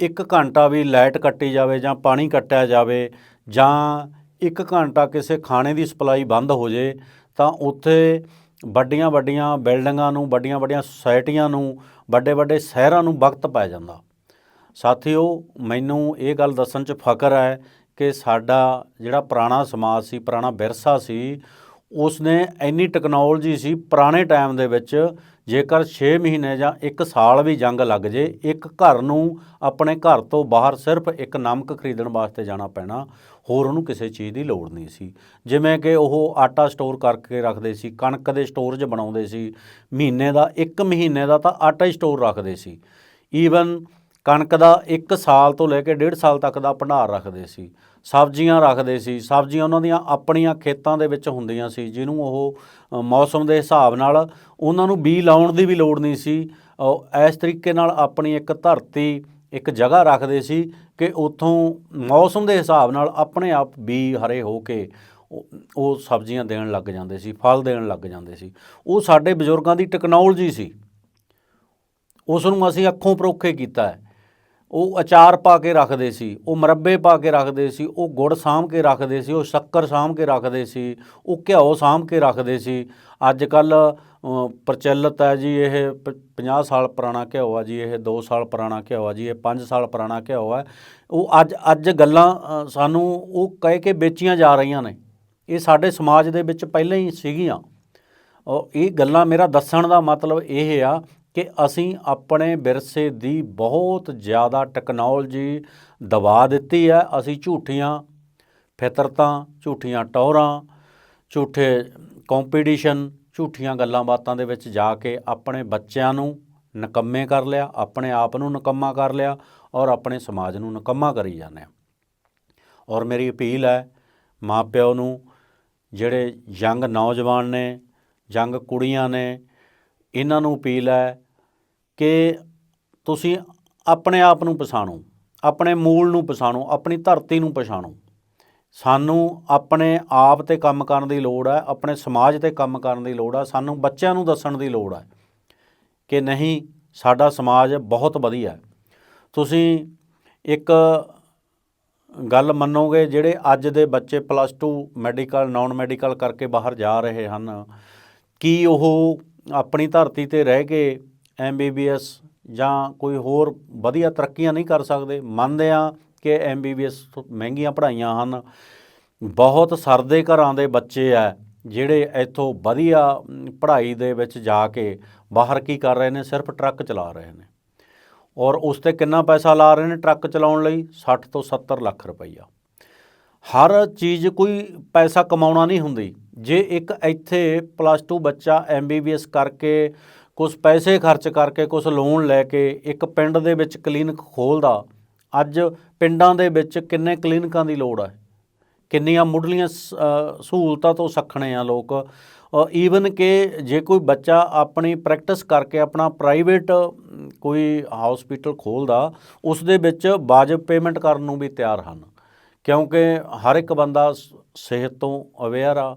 [SPEAKER 1] ਇੱਕ ਘੰਟਾ ਵੀ ਲਾਈਟ ਕੱਟੀ ਜਾਵੇ ਜਾਂ ਪਾਣੀ ਕੱਟਿਆ ਜਾਵੇ ਜਾਂ ਇੱਕ ਘੰਟਾ ਕਿਸੇ ਖਾਣੇ ਦੀ ਸਪਲਾਈ ਬੰਦ ਹੋ ਜੇ, ਤਾਂ ਉੱਥੇ ਵੱਡੀਆਂ ਵੱਡੀਆਂ ਬਿਲਡਿੰਗਾਂ ਨੂੰ, ਵੱਡੀਆਂ ਵੱਡੀਆਂ ਸੁਸਾਇਟੀਆਂ ਨੂੰ, ਵੱਡੇ ਵੱਡੇ ਸ਼ਹਿਰਾਂ ਨੂੰ ਵਕਤ ਪੈ ਜਾਂਦਾ। ਸਾਥੀਓ, ਮੈਨੂੰ ਇਹ ਗੱਲ ਦੱਸਣ 'ਚ ਫਖਰ ਹੈ ਕਿ ਸਾਡਾ ਜਿਹੜਾ ਪੁਰਾਣਾ ਸਮਾਜ ਸੀ, ਪੁਰਾਣਾ ਵਿਰਸਾ ਸੀ ਉਸ ਨੇ ਇੰਨੀ ਟੈਕਨੋਲੋਜੀ ਸੀ, ਪੁਰਾਣੇ ਟਾਈਮ ਦੇ ਵਿੱਚ ਜੇਕਰ 6 ਮਹੀਨੇ ਜਾਂ 1 ਸਾਲ ਵੀ ਜੰਗ ਲੱਗ ਜੇ, ਇੱਕ ਘਰ ਨੂੰ ਆਪਣੇ ਘਰ ਤੋਂ ਬਾਹਰ ਸਿਰਫ ਇੱਕ ਨਮਕ ਖਰੀਦਣ ਵਾਸਤੇ ਜਾਣਾ ਪੈਣਾ, ਹੋਰ ਉਹਨੂੰ ਕਿਸੇ ਚੀਜ਼ ਦੀ ਲੋੜ ਨਹੀਂ ਸੀ। ਜਿਵੇਂ ਕਿ ਉਹ ਆਟਾ ਸਟੋਰ ਕਰਕੇ ਰੱਖਦੇ ਸੀ, ਕਣਕ ਦੇ ਸਟੋਰੇਜ ਬਣਾਉਂਦੇ ਸੀ, ਮਹੀਨੇ ਦਾ, ਇੱਕ ਮਹੀਨੇ ਦਾ ਤਾਂ ਆਟਾ ਹੀ ਸਟੋਰ ਰੱਖਦੇ ਸੀ। ਈਵਨ ਕਣਕ ਦਾ 1 ਸਾਲ ਤੋਂ ਲੈ ਕੇ 1.5 ਸਾਲ ਤੱਕ ਦਾ ਭੰਡਾਰ ਰੱਖਦੇ ਸੀ। ਸਬਜ਼ੀਆਂ ਰੱਖਦੇ ਸੀ। ਸਬਜ਼ੀਆਂ ਉਹਨਾਂ ਦੀਆਂ ਆਪਣੀਆਂ ਖੇਤਾਂ ਦੇ ਵਿੱਚ ਹੁੰਦੀਆਂ ਸੀ, ਜਿਹਨੂੰ ਉਹ ਮੌਸਮ ਦੇ ਹਿਸਾਬ ਨਾਲ ਉਹਨਾਂ ਨੂੰ ਬੀ ਲਾਉਣ ਦੀ ਵੀ ਲੋੜ ਨਹੀਂ ਸੀ। ਇਸ ਤਰੀਕੇ ਨਾਲ ਆਪਣੀ ਇੱਕ ਧਰਤੀ, ਇੱਕ ਜਗ੍ਹਾ ਰੱਖਦੇ ਸੀ ਕਿ ਉੱਥੋਂ ਮੌਸਮ ਦੇ ਹਿਸਾਬ ਨਾਲ ਆਪਣੇ ਆਪ ਬੀ ਹਰੇ ਹੋ ਕੇ ਉਹ ਉਹ ਸਬਜ਼ੀਆਂ ਦੇਣ ਲੱਗ ਜਾਂਦੇ ਸੀ, ਫਲ ਦੇਣ ਲੱਗ ਜਾਂਦੇ ਸੀ। ਉਹ ਸਾਡੇ ਬਜ਼ੁਰਗਾਂ ਦੀ ਟੈਕਨੋਲੋਜੀ ਸੀ। ਉਸ ਨੂੰ ਅਸੀਂ ਅੱਖੋਂ ਪਰੋਖੇ ਕੀਤਾ ਹੈ। ਉਹ ਅਚਾਰ ਪਾ ਕੇ ਰੱਖਦੇ ਸੀ, ਉਹ ਮਰੱਬੇ ਪਾ ਕੇ ਰੱਖਦੇ ਸੀ, ਉਹ ਗੁੜ ਸਾਂਭ ਕੇ ਰੱਖਦੇ ਸੀ, ਉਹ ਸ਼ੱਕਰ ਸਾਂਭ ਕੇ ਰੱਖਦੇ ਸੀ, ਉਹ ਘਿਓ ਸਾਂਭ ਕੇ ਰੱਖਦੇ ਸੀ। ਅੱਜ ਕੱਲ ਪ੍ਰਚਲਿਤ ਹੈ ਜੀ ਇਹ ਪ- 50 ਸਾਲ ਪੁਰਾਣਾ ਘਿਓ ਆ ਜੀ, ਇਹ 2 ਸਾਲ ਪੁਰਾਣਾ ਘਿਓ ਆ ਜੀ, ਇਹ 5 ਸਾਲ ਪੁਰਾਣਾ ਘਿਓ ਹੈ ਉਹ ਅੱਜ ਅੱਜ ਗੱਲਾਂ ਸਾਨੂੰ ਉਹ ਕਹਿ ਕੇ ਵੇਚੀਆਂ ਜਾ ਰਹੀਆਂ ਨੇ। ਇਹ ਸਾਡੇ ਸਮਾਜ ਦੇ ਵਿੱਚ ਪਹਿਲਾਂ ਹੀ ਸੀਗੀਆਂ। ਉਹ ਇਹ ਗੱਲਾਂ ਮੇਰਾ ਦੱਸਣ ਦਾ ਮਤਲਬ ਇਹ ਆ ਕਿ ਅਸੀਂ ਆਪਣੇ ਵਿਰਸੇ ਦੀ ਬਹੁਤ ਜ਼ਿਆਦਾ ਟੈਕਨੋਲੋਜੀ ਦਬਾ ਦਿੱਤੀ ਹੈ। ਅਸੀਂ ਝੂਠੀਆਂ ਫਿਤਰਤਾਂ, ਝੂਠੀਆਂ ਟੌਰਾਂ, ਝੂਠੇ ਕੰਪੀਟੀਸ਼ਨ ਝੂਠੀਆਂ ਗੱਲਾਂ ਬਾਤਾਂ ਦੇ ਵਿੱਚ ਜਾ ਕੇ ਆਪਣੇ ਬੱਚਿਆਂ ਨੂੰ ਨਕੰਮੇ ਕਰ ਲਿਆ, ਆਪਣੇ ਆਪ ਨੂੰ ਨਕੰਮਾ ਕਰ ਲਿਆ ਔਰ ਆਪਣੇ ਸਮਾਜ ਨੂੰ ਨਕੰਮਾ ਕਰੀ ਜਾਂਦੇ ਆ ਔਰ ਮੇਰੀ ਅਪੀਲ ਹੈ, ਮਾਪਿਓ ਨੂੰ, ਜਿਹੜੇ ਯੰਗ ਨੌਜਵਾਨ ਨੇ, ਯੰਗ ਕੁੜੀਆਂ ਨੇ ਇਹਨਾਂ ਨੂੰ ਅਪੀਲ ਹੈ ਕਿ ਤੁਸੀਂ ਆਪਣੇ ਆਪ ਨੂੰ ਪਛਾਣੋ, ਆਪਣੇ ਮੂਲ ਨੂੰ ਪਛਾਣੋ, ਆਪਣੀ ਧਰਤੀ ਨੂੰ ਪਛਾਣੋ। ਸਾਨੂੰ ਆਪਣੇ ਆਪ ਤੇ ਕੰਮ ਕਰਨ ਦੀ ਲੋੜ ਹੈ, ਆਪਣੇ ਸਮਾਜ ਤੇ ਕੰਮ ਕਰਨ ਦੀ ਲੋੜ ਹੈ, ਸਾਨੂੰ ਬੱਚਿਆਂ ਨੂੰ ਦੱਸਣ ਦੀ ਲੋੜ ਹੈ ਕਿ ਨਹੀਂ, ਸਾਡਾ ਸਮਾਜ ਬਹੁਤ ਵਧੀਆ ਤੁਸੀਂ ਇੱਕ ਗੱਲ ਮੰਨੋਗੇ, ਜਿਹੜੇ ਅੱਜ ਦੇ ਬੱਚੇ ਪਲੱਸ 2 ਮੈਡੀਕਲ ਨਾਨ ਮੈਡੀਕਲ ਕਰਕੇ ਬਾਹਰ ਜਾ ਰਹੇ ਹਨ, ਕੀ ਉਹ ਆਪਣੀ ਧਰਤੀ ਤੇ ਰਹਿ ਕੇ ਐਮਬੀਬੀਐਸ ਜਾਂ ਕੋਈ ਹੋਰ ਵਧੀਆ ਤਰੱਕੀਆਂ ਨਹੀਂ ਕਰ ਸਕਦੇ, ਮੰਨਦੇ ਆ ਕਿ ਐਮਬੀਬੀਐਸ ਮਹਿੰਗੀਆਂ ਪੜ੍ਹਾਈਆਂ ਹਨ। ਬਹੁਤ ਸਰਦੇ ਘਰਾਂ ਦੇ ਬੱਚੇ ਆ, ਜਿਹੜੇ ਇੱਥੋਂ ਵਧੀਆ ਪੜ੍ਹਾਈ ਦੇ ਵਿੱਚ ਜਾ ਕੇ ਬਾਹਰ ਕੀ ਕਰ ਰਹੇ ਨੇ, ਸਿਰਫ ਟਰੱਕ ਚਲਾ ਰਹੇ ਨੇ। ਔਰ ਉਸ ਤੇ ਕਿੰਨਾ ਪੈਸਾ ਲਾ ਰਹੇ ਨੇ ਟਰੱਕ ਚਲਾਉਣ ਲਈ? 60 ਤੋਂ 70 ਲੱਖ ਰੁਪਈਆ। ਹਰ ਚੀਜ਼ ਕੋਈ ਪੈਸਾ ਕਮਾਉਣਾ ਨਹੀਂ ਹੁੰਦੀ। ਜੇ ਇੱਕ ਇੱਥੇ ਪਲੱਸ 2 ਬੱਚਾ ਐਮਬੀਬੀਐਸ ਕਰਕੇ ਕੁਝ ਪੈਸੇ ਖਰਚ ਕਰਕੇ ਕੁਝ ਲੋਨ ਲੈ ਕੇ ਇੱਕ ਪਿੰਡ ਦੇ ਵਿੱਚ ਕਲੀਨਿਕ ਖੋਲਦਾ, ਅੱਜ ਪਿੰਡਾਂ ਦੇ ਵਿੱਚ ਕਿੰਨੇ ਕਲੀਨਿਕਾਂ ਦੀ ਲੋੜ ਹੈ ਕਿੰਨੀਆਂ ਮੁੱਢਲੀਆਂ ਸਹੂਲਤਾਂ ਤੋਂ ਸੱਖਣੇ ਆ ਲੋਕ? ਈਵਨ ਕਿ ਜੇ ਕੋਈ ਬੱਚਾ ਆਪਣੀ ਪ੍ਰੈਕਟਿਸ ਕਰਕੇ ਆਪਣਾ ਪ੍ਰਾਈਵੇਟ ਕੋਈ ਹਸਪੀਟਲ ਖੋਲਦਾ, ਉਸ ਦੇ ਵਿੱਚ ਵਾਜਬ ਪੇਮੈਂਟ ਕਰਨ ਨੂੰ ਵੀ ਤਿਆਰ ਹਨ। ਕਿਉਂਕਿ ਹਰ ਇੱਕ ਬੰਦਾ ਸ- ਸਿਹਤ ਤੋਂ ਅਵੇਅਰ ਆ।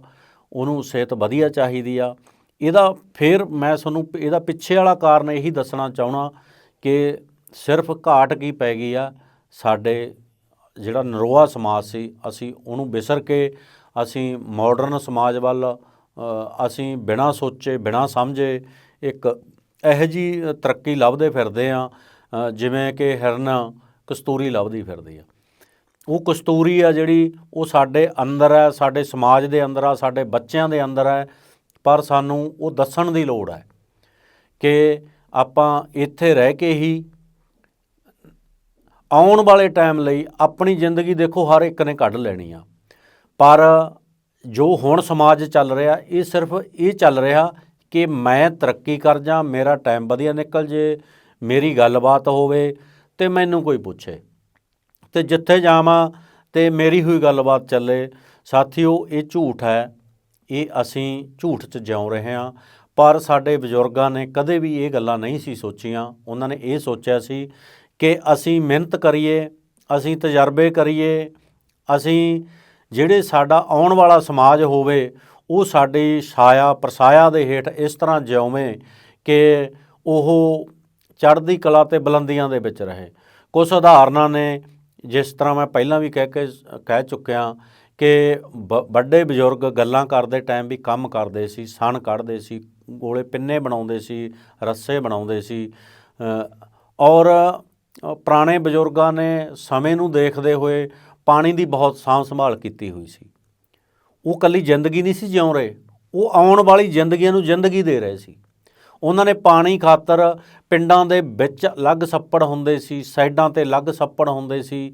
[SPEAKER 1] ਉਹਨੂੰ ਸਿਹਤ ਵਧੀਆ ਚਾਹੀਦੀ ਆ। ਇਹਦਾ ਫਿਰ ਮੈਂ ਤੁਹਾਨੂੰ ਪ- ਇਹਦਾ ਪਿੱਛੇ ਵਾਲਾ ਕਾਰਨ ਇਹੀ ਦੱਸਣਾ ਚਾਹਣਾ ਕਿ ਸਿਰਫ ਘਾਟ ਕੀ ਪੈ ਗਈ ਆ, ਸਾਡੇ ਜਿਹੜਾ ਨਰੋਆ ਸਮਾਜ ਸੀ, ਅਸੀਂ ਉਹਨੂੰ ਵਿਸਰ ਕੇ ਅਸੀਂ ਮਾਡਰਨ ਸਮਾਜ ਵੱਲ ਅਸੀਂ ਬਿਨਾਂ ਸੋਚੇ, ਬਿਨਾਂ ਸਮਝੇ ਇੱਕ ਇਹੋ ਜੀ ਤਰੱਕੀ ਲੱਭਦੇ ਫਿਰਦੇ ਆ ਜਿਵੇਂ ਕਿ ਹਿਰਨ ਕਸਤੂਰੀ ਲੱਭਦੀ ਫਿਰਦੀ ਆ। ਉਹ ਕਸਤੂਰੀ ਆ ਜਿਹੜੀ ਉਹ ਸਾਡੇ ਅੰਦਰ ਹੈ, ਸਾਡੇ ਸਮਾਜ ਦੇ ਅੰਦਰ ਆ, ਸਾਡੇ ਬੱਚਿਆਂ ਦੇ ਅੰਦਰ ਹੈ, ਪਰ ਸਾਨੂੰ ਉਹ ਦੱਸਣ ਦੀ ਲੋੜ ਹੈ ਕਿ ਆਪਾਂ ਇੱਥੇ ਰਹਿ ਕੇ ਹੀ ਆਉਣ ਵਾਲੇ ਟਾਈਮ ਲਈ ਆਪਣੀ ਜ਼ਿੰਦਗੀ ਦੇਖੋ ਹਰ ਇੱਕ ਨੇ ਕੱਢ ਲੈਣੀ ਆ। ਪਰ ਜੋ ਹੁਣ ਸਮਾਜ ਚੱਲ ਰਿਹਾ, ਇਹ ਸਿਰਫ ਇਹ ਚੱਲ ਰਿਹਾ ਕਿ ਮੈਂ ਤਰੱਕੀ ਕਰ ਜਾ, ਮੇਰਾ ਟਾਈਮ ਵਧੀਆ ਨਿਕਲ ਜੇ, ਮੇਰੀ ਗੱਲਬਾਤ ਹੋਵੇ ਤੇ ਮੈਨੂੰ ਕੋਈ ਪੁੱਛੇ। ਤੇ ਜਿੱਥੇ ਜਾਵਾਂ ਤੇ ਮੇਰੀ ਹੋਈ ਗੱਲਬਾਤ ਚੱਲੇ। ਸਾਥੀਓ, ਇਹ ਝੂਠ ਹੈ। ਇਹ ਅਸੀਂ ਝੂਠ 'ਚ ਜਿਉਂ ਰਹੇ ਹਾਂ। ਪਰ ਸਾਡੇ ਬਜ਼ੁਰਗਾਂ ਨੇ ਕਦੇ ਵੀ ਇਹ ਗੱਲਾਂ ਨਹੀਂ ਸੀ ਸੋਚੀਆਂ। ਉਹਨਾਂ ਨੇ ਇਹ ਸੋਚਿਆ ਸੀ ਕਿ ਅਸੀਂ ਮਿਹਨਤ ਕਰੀਏ, ਅਸੀਂ ਤਜਰਬੇ ਕਰੀਏ, ਅਸੀਂ ਜਿਹੜੇ ਸਾਡਾ ਆਉਣ ਵਾਲਾ ਸਮਾਜ ਹੋਵੇ, ਉਹ ਸਾਡੀ ਛਾਇਆ ਪ੍ਰਸਾਇਆ ਦੇ ਹੇਠ ਇਸ ਤਰ੍ਹਾਂ ਜਿਉਵੇਂ ਕਿ ਉਹ ਚੜ੍ਹਦੀ ਕਲਾ ਤੇ ਬੁਲੰਦੀਆਂ ਦੇ ਵਿੱਚ ਰਹੇ। ਕੁਝ ਉਦਾਹਰਨਾਂ ਨੇ ਜਿਸ ਤਰ੍ਹਾਂ ਮੈਂ ਪਹਿਲਾਂ ਵੀ ਕਹਿ ਕੇ ਕਹਿ ਚੁੱਕਿਆ ਕਿ ਬ- ਵੱਡੇ ਬਜ਼ੁਰਗ ਗੱਲਾਂ ਕਰਦੇ ਟਾਈਮ ਵੀ ਕੰਮ ਕਰਦੇ ਸੀ, ਸਣ ਕੱਢਦੇ ਸੀ, ਗੋਲੇ ਪਿੰਨੇ ਬਣਾਉਂਦੇ ਸੀ, ਰੱਸੇ ਬਣਾਉਂਦੇ ਸੀ ਔਰ ਪੁਰਾਣੇ ਬਜ਼ੁਰਗਾਂ ਨੇ ਸਮੇਂ ਨੂੰ ਦੇਖਦੇ ਹੋਏ ਪਾਣੀ ਦੀ ਬਹੁਤ ਸਾਂਭ ਸੰਭਾਲ ਕੀਤੀ ਹੋਈ ਸੀ। ਉਹ ਕੱਲੀ ਜ਼ਿੰਦਗੀ ਨਹੀਂ ਸੀ ਜਿਉਂ ਰਹੇ, ਉਹ ਆਉਣ ਵਾਲੀ ਜ਼ਿੰਦਗੀਆਂ ਨੂੰ ਜ਼ਿੰਦਗੀ ਦੇ ਰਹੇ ਸੀ। ਉਹਨਾਂ ਨੇ ਪਾਣੀ ਖਾਤਰ ਪਿੰਡਾਂ ਦੇ ਵਿੱਚ ਅਲੱਗ ਸੱਪੜ ਹੁੰਦੇ ਸੀ, ਸਾਈਡਾਂ ਤੇ ਅਲੱਗ ਸੱਪੜ ਹੁੰਦੇ ਸੀ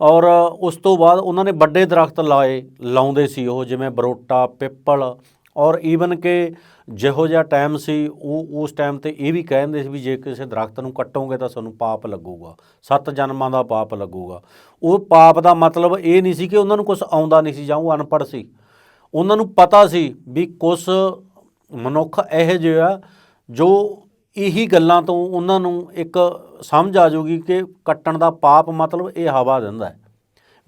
[SPEAKER 1] ਔਰ ਉਸ ਤੋਂ ਬਾਅਦ ਉਹਨਾਂ ਨੇ ਵੱਡੇ ਦਰਖਤ ਲਾਏ, ਲਾਉਂਦੇ ਸੀ ਉਹ ਜਿਵੇਂ ਬਰੋਟਾ, ਪਿੱਪਲ ਔਰ ਈਵਨ ਕਿ ਜਿਹੋ ਜਿਹਾ ਟਾਈਮ ਸੀ, ਉਹ ਉਸ ਟਾਈਮ ਤੇ ਇਹ ਵੀ ਕਹਿੰਦੇ ਸੀ ਵੀ ਜੇ ਕਿਸੇ ਦਰਖਤ ਨੂੰ ਕੱਟੋਗੇ ਤਾਂ ਤੁਹਾਨੂੰ ਪਾਪ ਲੱਗੂਗਾ, ਸੱਤ ਜਨਮਾਂ ਦਾ ਪਾਪ ਲੱਗੂਗਾ। ਉਹ ਪਾਪ ਦਾ ਮਤਲਬ ਇਹ ਨਹੀਂ ਸੀ ਕਿ ਉਹਨਾਂ ਨੂੰ ਕੁਝ ਆਉਂਦਾ ਨਹੀਂ ਸੀ ਜਾਂ ਉਹ ਅਨਪੜ੍ਹ ਸੀ। ਉਹਨਾਂ ਨੂੰ ਪਤਾ ਸੀ ਵੀ ਕੁਝ ਮਨੁੱਖ ਇਹੋ ਜਿਹੇ ਆ ਜੋ ਇਹੀ ਗੱਲਾਂ ਤੋਂ ਉਹਨਾਂ ਨੂੰ ਇੱਕ ਸਮਝ ਆ ਜਾਊਗੀ ਕਿ ਕੱਟਣ ਦਾ ਪਾਪ ਮਤਲਬ ਇਹ ਹਵਾ ਦਿੰਦਾ ਹੈ।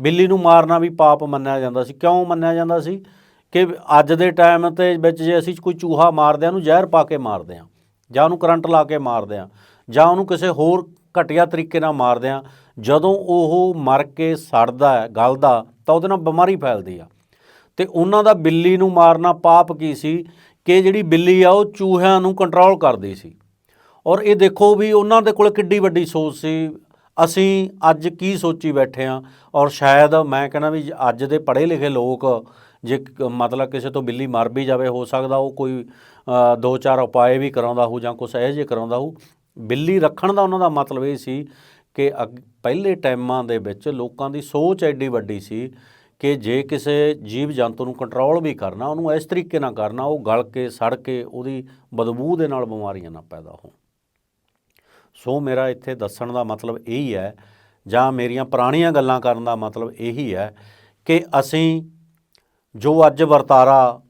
[SPEAKER 1] ਬਿੱਲੀ ਨੂੰ ਮਾਰਨਾ ਵੀ ਪਾਪ ਮੰਨਿਆ ਜਾਂਦਾ ਸੀ। ਕਿਉਂ ਮੰਨਿਆ ਜਾਂਦਾ ਸੀ? ਕਿ ਅੱਜ ਦੇ ਟਾਈਮ ਤੇ ਵਿੱਚ ਜੇ ਅਸੀਂ ਕੋਈ ਚੂਹਾ ਮਾਰਦੇ ਹਾਂ, ਉਹਨੂੰ ਜ਼ਹਿਰ ਪਾ ਕੇ ਮਾਰਦੇ ਹਾਂ ਜਾਂ ਉਹਨੂੰ ਕਰੰਟ ਲਾ ਕੇ ਮਾਰਦੇ ਹਾਂ ਜਾਂ ਉਹਨੂੰ ਕਿਸੇ ਹੋਰ ਘਟੀਆ ਤਰੀਕੇ ਨਾਲ ਮਾਰਦੇ ਹਾਂ, ਜਦੋਂ ਉਹ ਮਰ ਕੇ ਸੜਦਾ ਹੈ, ਗਲਦਾ, ਤਾਂ ਉਹਦੇ ਨਾਲ ਬਿਮਾਰੀ ਫੈਲਦੀ ਆ। ਤੇ ਉਹਨਾਂ ਦਾ ਬਿੱਲੀ ਨੂੰ ਮਾਰਨਾ ਪਾਪ ਕੀ ਸੀ? ਕਿ ਜਿਹੜੀ ਬਿੱਲੀ ਆ ਉਹ ਚੂਹਿਆਂ ਨੂੰ ਕੰਟਰੋਲ ਕਰਦੀ ਸੀ। ਔਰ ਇਹ ਦੇਖੋ ਵੀ ਉਹਨਾਂ ਦੇ ਕੋਲ ਕਿੱਡੀ ਵੱਡੀ ਸੋਚ ਸੀ। ਅਸੀਂ ਅੱਜ ਕੀ ਸੋਚੀ ਬੈਠੇ ਆ? ਔਰ ਸ਼ਾਇਦ ਮੈਂ ਕਹਿੰਦਾ ਵੀ ਅੱਜ ਦੇ ਪੜ੍ਹੇ ਲਿਖੇ ਲੋਕ, ਜੇ ਮਤਲਬ ਕਿਸੇ ਤੋਂ ਬਿੱਲੀ ਮਰ ਵੀ ਜਾਵੇ, ਹੋ ਸਕਦਾ ਉਹ ਕੋਈ ਦੋ ਚਾਰ ਉਪਾਏ ਵੀ ਕਰਾਉਂਦਾ ਹੋ ਜਾਂ ਕੁਛ ਇਹੋ ਜਿਹੇ ਕਰਾਉਂਦਾ ਹੋ ਬਿੱਲੀ ਰੱਖਣ ਦਾ ਉਹਨਾਂ ਦਾ ਮਤਲਬ ਇਹ ਸੀ ਕਿ ਅੱਗ- ਪਹਿਲੇ ਟਾਈਮਾਂ ਦੇ ਵਿੱਚ ਲੋਕਾਂ ਦੀ ਸੋਚ ਐਡੀ ਵੱਡੀ ਸੀ ਕਿ ਜੇ ਕਿਸੇ ਜੀਵ ਜੰਤੂ ਨੂੰ ਕੰਟਰੋਲ ਵੀ ਕਰਨਾ, ਉਹਨੂੰ ਇਸ ਤਰੀਕੇ ਨਾਲ ਕਰਨਾ, ਉਹ ਗਲ ਕੇ, ਸੜ ਕੇ ਉਹਦੀ ਬਦਬੂ ਦੇ ਨਾਲ ਬਿਮਾਰੀਆਂ ਨਾ ਪੈਦਾ ਹੋਣ। ਸੋ ਮੇਰਾ ਇੱਥੇ ਦੱਸਣ ਦਾ ਮਤਲਬ ਇਹੀ ਹੈ, ਜਾਂ ਮੇਰੀਆਂ ਪੁਰਾਣੀਆਂ ਗੱਲਾਂ ਕਰਨ ਦਾ ਮਤਲਬ ਇਹੀ ਹੈ ਕਿ ਅਸੀਂ ਜੋ ਅੱਜ ਵਰਤਾਰਾ,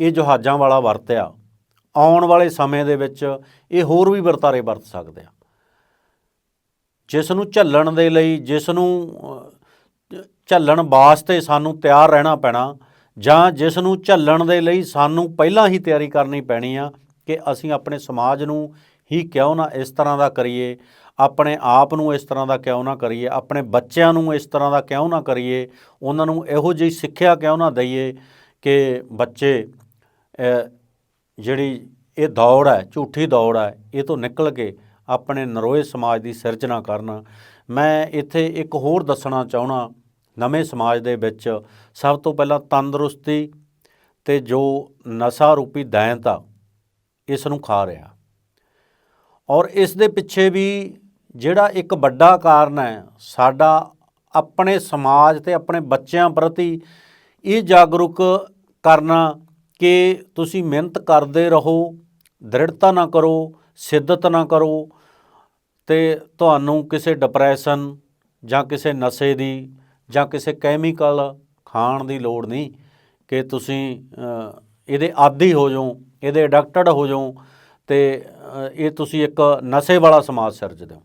[SPEAKER 1] ਇਹ ਜਹਾਜ਼ਾਂ ਵਾਲਾ ਵਰਤਿਆ, ਆਉਣ ਵਾਲੇ ਸਮੇਂ ਦੇ ਵਿੱਚ ਇਹ ਹੋਰ ਵੀ ਵਰਤਾਰੇ ਵਰਤ ਸਕਦੇ ਆ ਜਿਸ ਨੂੰ ਝੱਲਣ ਦੇ ਲਈ, ਜਿਸ ਨੂੰ ਝੱਲਣ ਵਾਸਤੇ ਸਾਨੂੰ ਤਿਆਰ ਰਹਿਣਾ ਪੈਣਾ ਜਾਂ ਜਿਸ ਨੂੰ ਝੱਲਣ ਦੇ ਲਈ ਸਾਨੂੰ ਪਹਿਲਾਂ ਹੀ ਤਿਆਰੀ ਕਰਨੀ ਪੈਣੀ ਆ ਕਿ ਅਸੀਂ ਆਪਣੇ ਸਮਾਜ ਨੂੰ ਹੀ ਕਿਉਂ ਨਾ ਇਸ ਤਰ੍ਹਾਂ ਦਾ ਕਰੀਏ, ਆਪਣੇ ਆਪ ਨੂੰ ਇਸ ਤਰ੍ਹਾਂ ਦਾ ਕਿਉਂ ਨਾ ਕਰੀਏ, ਆਪਣੇ ਬੱਚਿਆਂ ਨੂੰ ਇਸ ਤਰ੍ਹਾਂ ਦਾ ਕਿਉਂ ਨਾ ਕਰੀਏ, ਉਹਨਾਂ ਨੂੰ ਇਹੋ ਜਿਹੀ ਸਿੱਖਿਆ ਕਿਉਂ ਨਾ ਦਈਏ ਕਿ ਬੱਚੇ ਜਿਹੜੀ ਇਹ ਦੌੜ ਹੈ, ਝੂਠੀ ਦੌੜ ਹੈ, ਇਹ ਤੋਂ ਨਿਕਲ ਕੇ ਆਪਣੇ ਨਰੋਏ ਸਮਾਜ ਦੀ ਸਿਰਜਣਾ ਕਰਨ। ਮੈਂ ਇੱਥੇ ਇੱਕ ਹੋਰ ਦੱਸਣਾ ਚਾਹਣਾ ਨਵੇਂ ਸਮਾਜ ਦੇ ਵਿੱਚ ਸਭ ਤੋਂ ਪਹਿਲਾਂ ਤੰਦਰੁਸਤੀ ਤੇ ਜੋ ਨਸ਼ਾ ਰੂਪੀ ਦੈਂਤ ਇਸ ਨੂੰ ਖਾ ਰਿਹਾ ਔਰ ਇਸ ਦੇ ਪਿੱਛੇ ਵੀ ਜਿਹੜਾ ਇੱਕ ਵੱਡਾ ਕਾਰਨ ਹੈ, ਸਾਡਾ ਆਪਣੇ ਸਮਾਜ ਤੇ ਆਪਣੇ ਬੱਚਿਆਂ ਪ੍ਰਤੀ ਇਹ ਜਾਗਰੂਕ ਕਰਨਾ ਕਿ ਤੁਸੀਂ ਮਿਹਨਤ ਕਰਦੇ ਰਹੋ, ਦ੍ਰਿੜਤਾ ਨਾ ਕਰੋ, ਸਿੱਧਤ ਨਾ ਕਰੋ ਤੇ ਤੁਹਾਨੂੰ ਕਿਸੇ ਡਿਪਰੈਸ਼ਨ ਜਾਂ ਕਿਸੇ ਨਸ਼ੇ ਦੀ ਜਾਂ ਕਿਸੇ ਕੈਮੀਕਲ ਖਾਣ ਦੀ ਲੋੜ ਨਹੀਂ ਕਿ ਤੁਸੀਂ ਇਹਦੇ ਆਦੀ ਹੋ ਜਾਓ, ਇਹਦੇ ਐਡਕਟਡ ਹੋ ਜਾਓ ਤੇ ਇਹ ਤੁਸੀਂ ਇੱਕ ਨਸ਼ੇ ਵਾਲਾ ਸਮਾਜ ਸਿਰਜਦੇ ਹੋ।